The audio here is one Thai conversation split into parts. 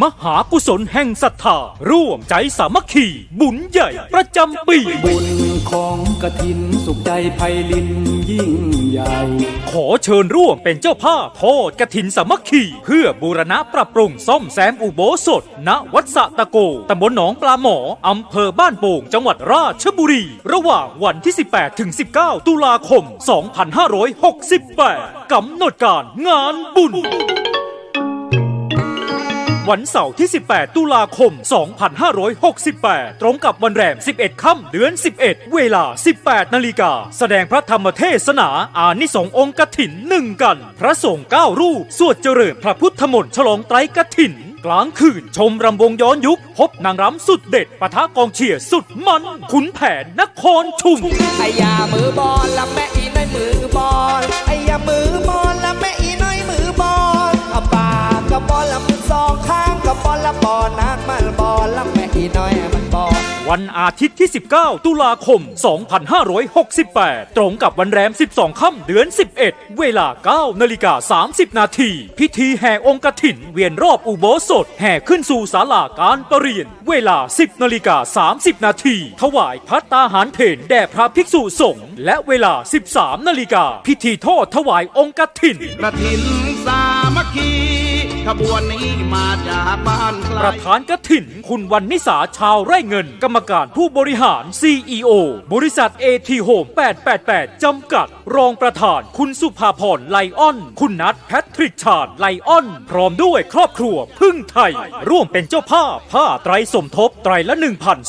มหากุศลแห่งศรัทธา ร่วมใจสามัคคี บุญใหญ่ ประจำปี บุญของกฐินสุขใจไพลินยิ่งใหญ่ ขอเชิญร่วมเป็นเจ้าภาพทอดกฐินสามัคคี เพื่อบูรณะปรับปรุงซ่อมแซมอุโบสถ ณ วัดสะตะโกตำบลหนองปลาหมออำเภอบ้านโป่งจังหวัดราชบุรี ระหว่างวันที่ 18ถึง19 ตุลาคม 2568กำหนดการงานบุญ วันเสาร์ที่ 18 ตุลาคม 2568 ตรงกับวันแรม 11 ค่ำเดือน 11 เวลา 18 นาฬิกา แสดงพระธรรมเทศนาอานิสงส์องค์กถินหนึ่งกัน พระสงฆ์เก้ารูป สวดเจริญพระพุทธมนต์ฉลองไตรกถินกลางคืนชมรำวงย้อนยุค พบนางรำสุดเด็ดปะทะกองเชียร์สุดมันขุนแผนนครชุมไอยามือบอลละแม่อีน้อยมือบอล บบอลละบอลนักมันบอลละแม่อีน้อยมันบอลวันอาทิตย์ที่ 19 ตุลาคม 2568 ตรงกับวันแรม 12 ค่ำเดือน 11 เวลา 9 นาฬิกา 30 นาที พิธีแห่องค์กฐิน เวียนรอบอุโบสถ แห่ขึ้นสู่ศาลาการประเรียน เวลา 10 นาฬิกา 30 นาที ถวายพัตตาหารเพนแด่พระภิกษุสงฆ์ และเวลา 13 นาฬิกา พิธีทอดถวายองค์กฐินกระถินสามัคคีขบวนนี้มาจากบ้านไกลประธานกฐิน คุณวันนิสาชาวไร่เงิน กรรมการผู้บริหาร CEO บริษัท AT Home 888 จำกัด รองประธาน คุณสุภาพรไลออน คุณนัทแพทริกชาดไลออน พร้อมด้วยครอบครัวพึ่งไทย ร่วมเป็นเจ้าภาพผ้าไตรสมทบไตรละ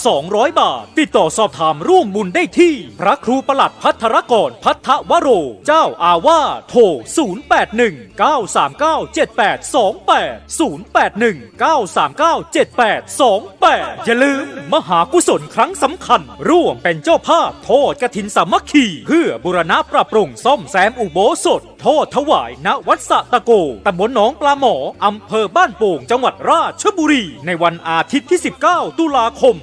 1,200 บาท ติดต่อสอบถามร่วมบุญได้ที่ พระครูประหลัดพัทรกรพัทวโร เจ้าอาวาสโทร081 939 7828 081 939 7828 อย่าลืม มหากุศลครั้งสำคัญ ร่วมเป็นเจ้าภาพโทษกฐินสามัคคี เพื่อบุรณะปรับปรุงซ่อมแซมอุโบสถโทษถวายณวัดสะตะโกตำบลหนองปลาหมออำเภอบ้านโป่งจังหวัดราชบุรี ในวันอาทิตย์ที่ 19 ตุลาคม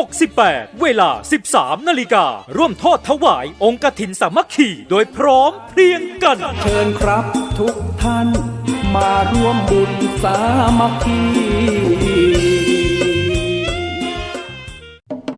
2568 เวลา 13 นาฬิการ่วมโทษถวายองค์กฐินสามัคคี โดยพร้อมเพรียงกัน เชิญครับทุกท่าน มาร่วมบุญสามัคคี